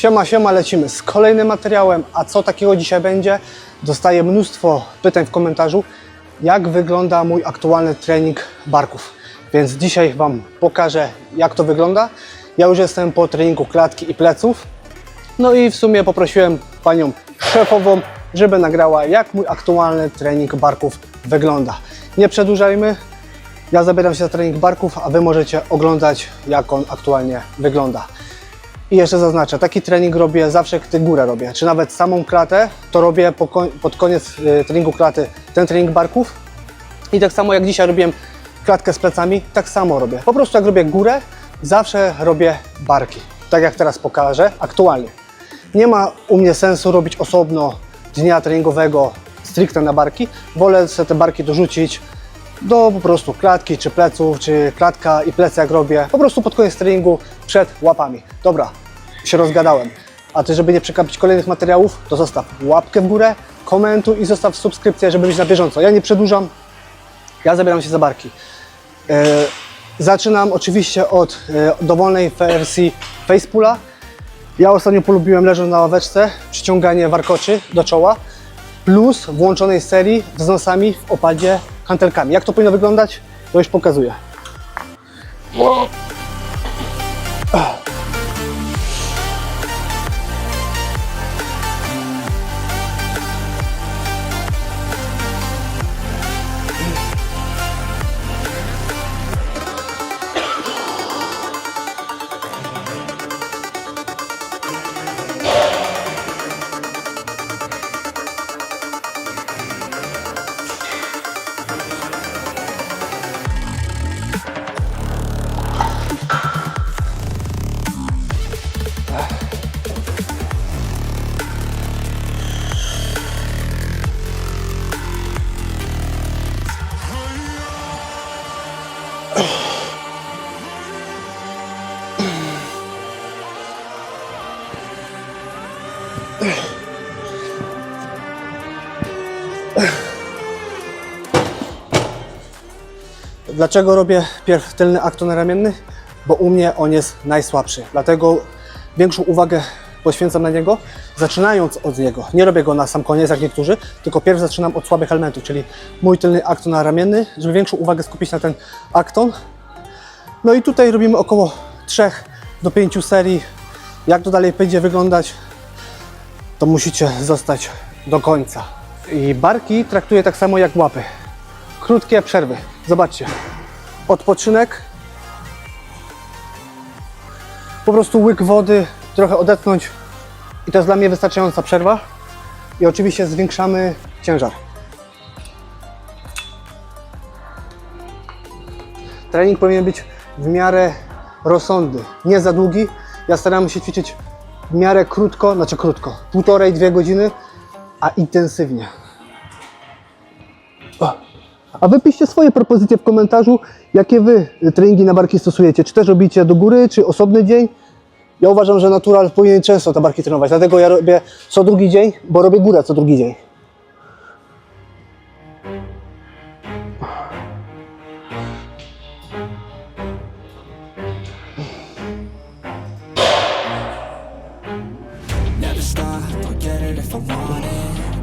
Siema, siema, lecimy z kolejnym materiałem. A co takiego dzisiaj będzie? Dostaję mnóstwo pytań w komentarzu, jak wygląda mój aktualny trening barków. Więc dzisiaj Wam pokażę, jak to wygląda. Ja już jestem po treningu klatki i pleców. No i w sumie poprosiłem panią szefową, żeby nagrała, jak mój aktualny trening barków wygląda. Nie przedłużajmy. Ja zabieram się za trening barków, a Wy możecie oglądać, jak on aktualnie wygląda. I jeszcze zaznaczę, taki trening robię zawsze, gdy górę robię, czy nawet samą klatę, to robię pod koniec y, treningu klaty ten trening barków. I tak samo jak dzisiaj robiłem klatkę z plecami, tak samo robię. Po prostu jak robię górę, zawsze robię barki. Tak jak teraz pokażę, aktualnie. Nie ma u mnie sensu robić osobno dnia treningowego stricte na barki. Wolę sobie te barki dorzucić do po prostu klatki czy pleców, czy klatka i plecy jak robię, po prostu pod koniec treningu przed łapami. Dobra, się rozgadałem. A Ty, żeby nie przegapić kolejnych materiałów, to zostaw łapkę w górę, komentuj i zostaw subskrypcję, żeby być na bieżąco. Ja nie przedłużam, ja zabieram się za barki. E, zaczynam oczywiście od e, dowolnej wersji facepula. Ja ostatnio polubiłem leżąc na ławeczce, przyciąganie warkoczy do czoła, plus włączonej serii wznosami w opadzie hantelkami. Jak to powinno wyglądać? To już pokazuję. Dlaczego robię pierw tylny akton ramienny? Bo u mnie on jest najsłabszy. Dlatego większą uwagę poświęcam na niego, zaczynając od niego. Nie robię go na sam koniec, jak niektórzy, tylko pierw zaczynam od słabych elementów, czyli mój tylny akton ramienny, żeby większą uwagę skupić na ten akton. No i tutaj robimy około 3 do 5 serii. Jak to dalej będzie wyglądać, to musicie zostać do końca. I barki traktuję tak samo jak łapy. Krótkie przerwy. Zobaczcie. Odpoczynek. Po prostu łyk wody, trochę odetchnąć. I to jest dla mnie wystarczająca przerwa. I oczywiście zwiększamy ciężar. Trening powinien być w miarę rozsądny, nie za długi. Ja staram się ćwiczyć w miarę krótko, znaczy krótko, półtorej, dwie godziny, a intensywnie. O. A wy piszcie swoje propozycje w komentarzu, jakie wy treningi na barki stosujecie. Czy też robicie do góry, czy osobny dzień? Ja uważam, że natural powinien często te barki trenować, dlatego ja robię co drugi dzień, bo robię górę co drugi dzień. Never stop, I'll get it if I want it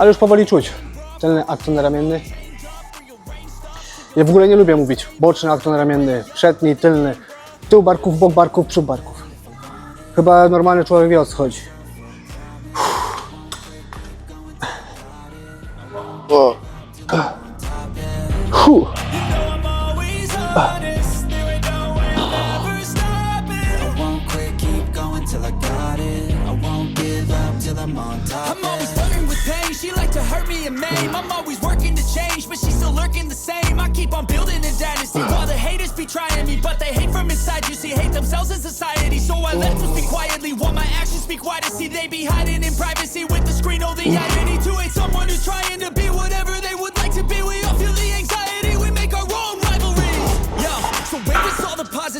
Ale już powoli czuć tylny akton ramienny. Ja w ogóle nie lubię mówić boczny akton ramienny, przedni, tylny, tył barków, bok barków, przód barków. Chyba normalny człowiek wie o co chodzi. Huh. I'm always working to change, but she's still lurking the same. I keep on building a dynasty while the haters be trying me, but they hate from inside. You see, hate themselves in society. So I let them speak quietly while my actions speak wider. See, they be hiding in privacy with the screen. Oh, the irony to hate someone who's trying to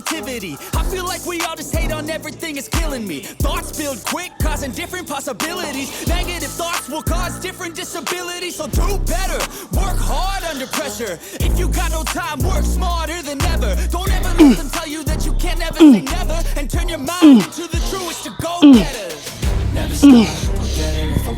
positivity? I feel like we all just hate on everything, it's killing me. Thoughts build quick, causing different possibilities. Negative thoughts will cause different disabilities. So do better, work hard under pressure. If you got no time, work smarter than ever. Don't ever let them tell you that you can never say never. And turn your mind into the truest to go getters. Never stop, get it if I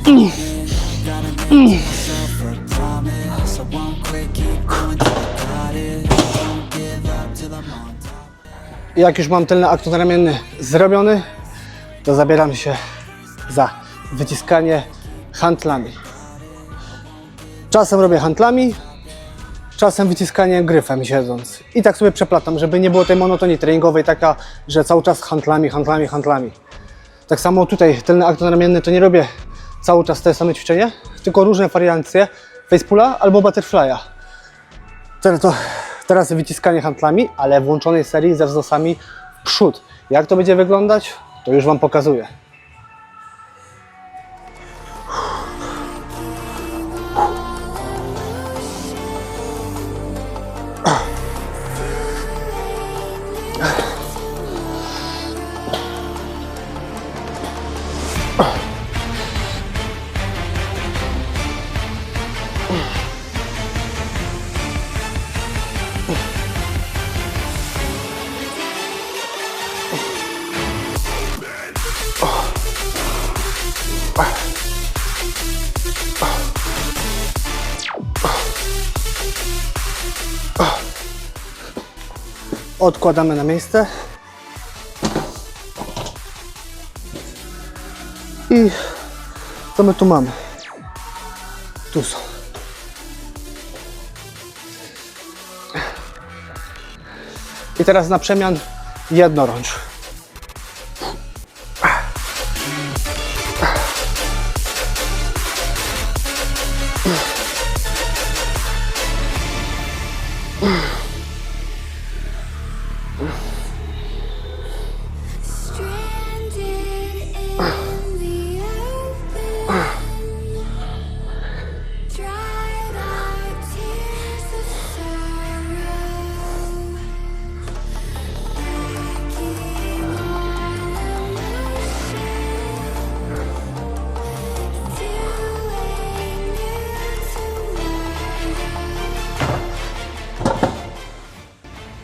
Jak już mam tylny akt ramienny zrobiony, to zabieram się za wyciskanie handlami. Czasem robię handlami, czasem wyciskanie gryfem siedząc. I tak sobie przeplatam, żeby nie było tej monotonii treningowej taka, że cały czas handlami, handlami, handlami. Tak samo tutaj tylny akt ramienny to nie robię cały czas te same ćwiczenie, tylko różne wariancje facepula albo butterfly'a. Teraz, to, teraz wyciskanie handlami, ale w łączonej serii ze wznosami w przód. Jak to będzie wyglądać, to już Wam pokazuję. Odkładamy na miejsce. I co my tu mamy? Tu są. I teraz na przemian jednorącz.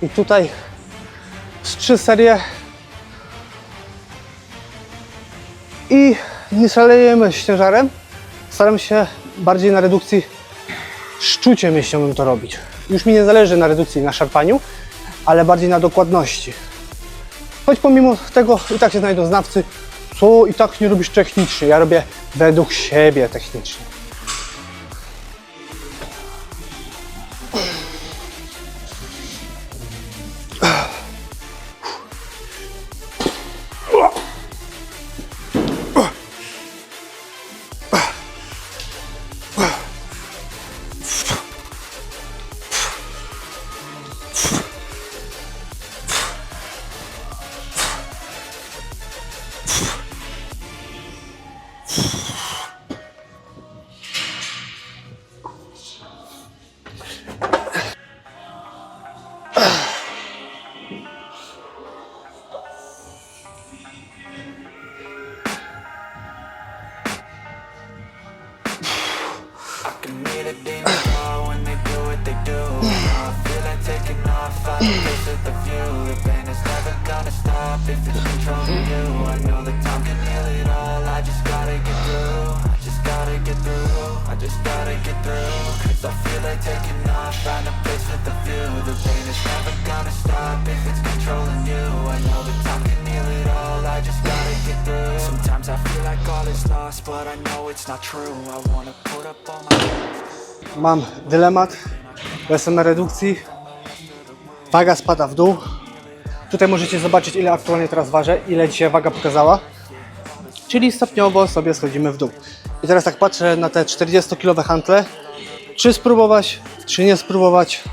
I tutaj z trzy serie. I nie szalejemy ciężarem. Staram się bardziej na redukcji szczuciem mięśniowym to robić. Już mi nie zależy na redukcji, na szarpaniu, ale bardziej na dokładności. Choć pomimo tego i tak się znajdą znawcy, co i tak nie robisz technicznie. Ja robię według siebie technicznie. If it's the fuel it never gonna stop. If it's controlling you I know the time can Just gotta get through. I just gotta get through, I just gotta get through. Cause I feel like taking off, find a place with a view. The pain is never gonna stop if it's controlling you. I know that time can heal it all, I just gotta get through. Sometimes I feel like all is lost, but I know it's not true. I wanna put up all my Mam dylemat, jestem na redukcji, waga spada w dół. Tutaj możecie zobaczyć ile aktualnie teraz ważę, ile dzisiaj waga pokazała. Czyli stopniowo sobie schodzimy w dół. I teraz tak patrzę na te 40-kilowe hantle. Czy spróbować, czy nie spróbować?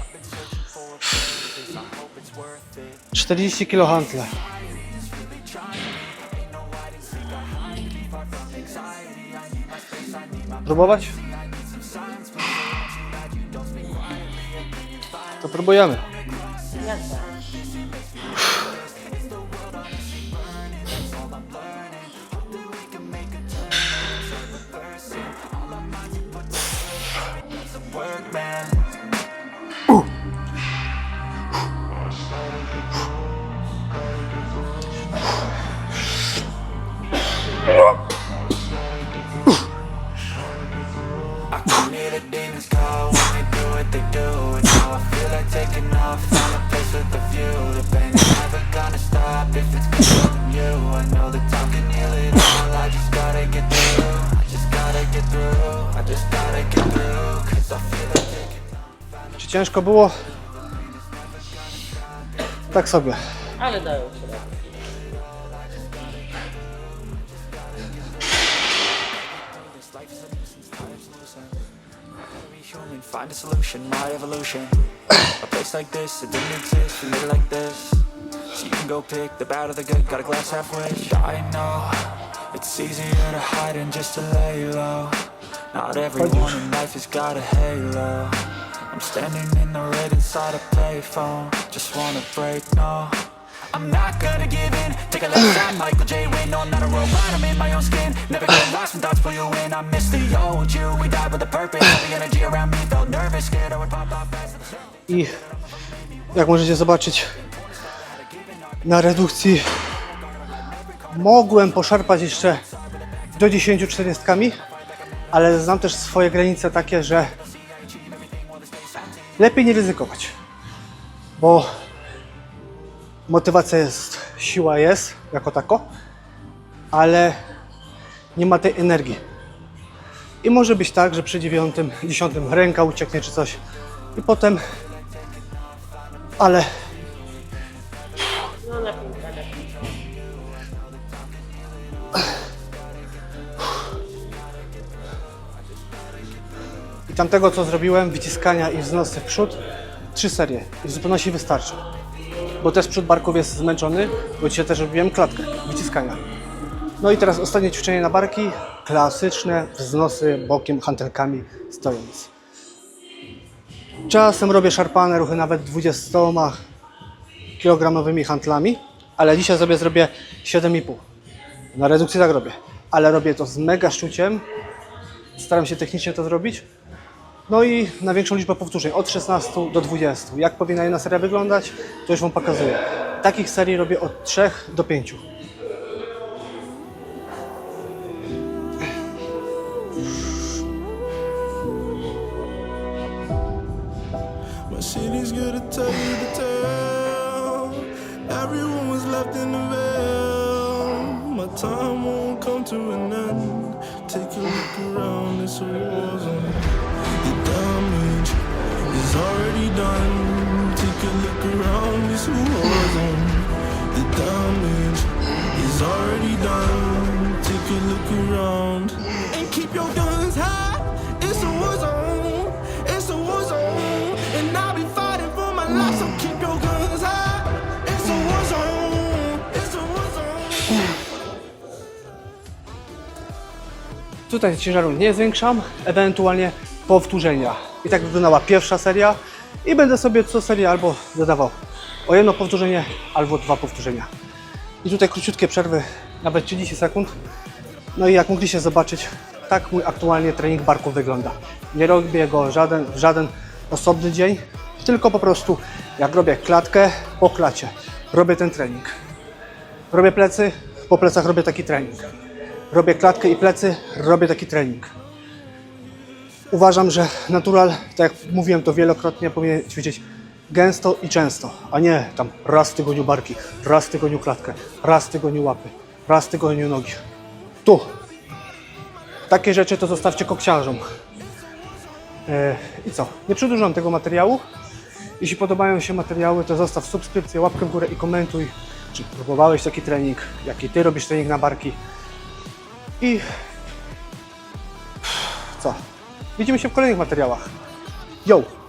40 kilo hantle. Próbować? To próbujemy. Czy ciężko było? Tak sobie. Ale dają się find a solution, my evolution. a place like this, it didn't exist, we made it like this. So you can go pick the bad or the good, got a glass halfway. I know it's easier to hide than just to lay low. Not everyone in life has got a halo. I'm standing in the red inside a payphone. Just wanna break, no. I'm not gonna give in. Take a left on Michael J. Win. No, I'm not a robot. I'm in my own skin. Never get lost when thoughts pull you in. I miss the old you. We died with a purpose. All the energy around me I jak możecie zobaczyć na redukcji mogłem poszarpać jeszcze do 10 czterdziestkami, ale znam też swoje granice takie, że lepiej nie ryzykować, bo motywacja jest, siła jest jako tako, ale nie ma tej energii. I może być tak, że przy dziewiątym, dziesiątym ręka ucieknie czy coś i potem ale No na piłkę i tamtego co zrobiłem, wyciskania i wznosy w przód, trzy serie i w zupełności wystarczy. Bo też przód barków jest zmęczony, bo dzisiaj też robiłem klatkę, wyciskania. No i teraz ostatnie ćwiczenie na barki, klasyczne wznosy bokiem, hantelkami stojąc. Czasem robię szarpane ruchy nawet 20 kilogramowymi hantlami, ale dzisiaj sobie zrobię 7,5. Na redukcji tak robię, ale robię to z mega szczuciem, staram się technicznie to zrobić. No i na większą liczbę powtórzeń, od 16 do 20. Jak powinna jedna seria wyglądać, to już Wam pokazuję. Takich serii robię od 3 do 5. is already done. Take a look around and keep your guns high. It's a war zone. It's a war zone. And I'll be fighting for my life, so keep your guns high. It's a war zone. It's a war zone. Tutaj ciężaru nie zwiększam, ewentualnie powtórzenia. I tak wyglądała pierwsza seria i będę sobie co serię albo dodawał o jedno powtórzenie, albo dwa powtórzenia. I tutaj króciutkie przerwy, nawet 30 sekund. No i jak mogliście zobaczyć, tak mój aktualnie trening barków wygląda. Nie robię go żaden, w żaden osobny dzień, tylko po prostu jak robię klatkę po klacie, robię ten trening. Robię plecy, po plecach robię taki trening. Robię klatkę i plecy, robię taki trening. Uważam, że natural, tak jak mówiłem to wielokrotnie, powinien ćwiczyć gęsto i często, a nie tam raz w tygodniu barki, raz w tygodniu klatkę, raz w tygodniu łapy, raz w tygodniu nogi. Tu. Takie rzeczy to zostawcie kokciarzom. E, I co? Nie przedłużam tego materiału. Jeśli podobają się materiały, to zostaw subskrypcję, łapkę w górę i komentuj, czy próbowałeś taki trening, jaki ty robisz trening na barki. I co? Widzimy się w kolejnych materiałach. Yo!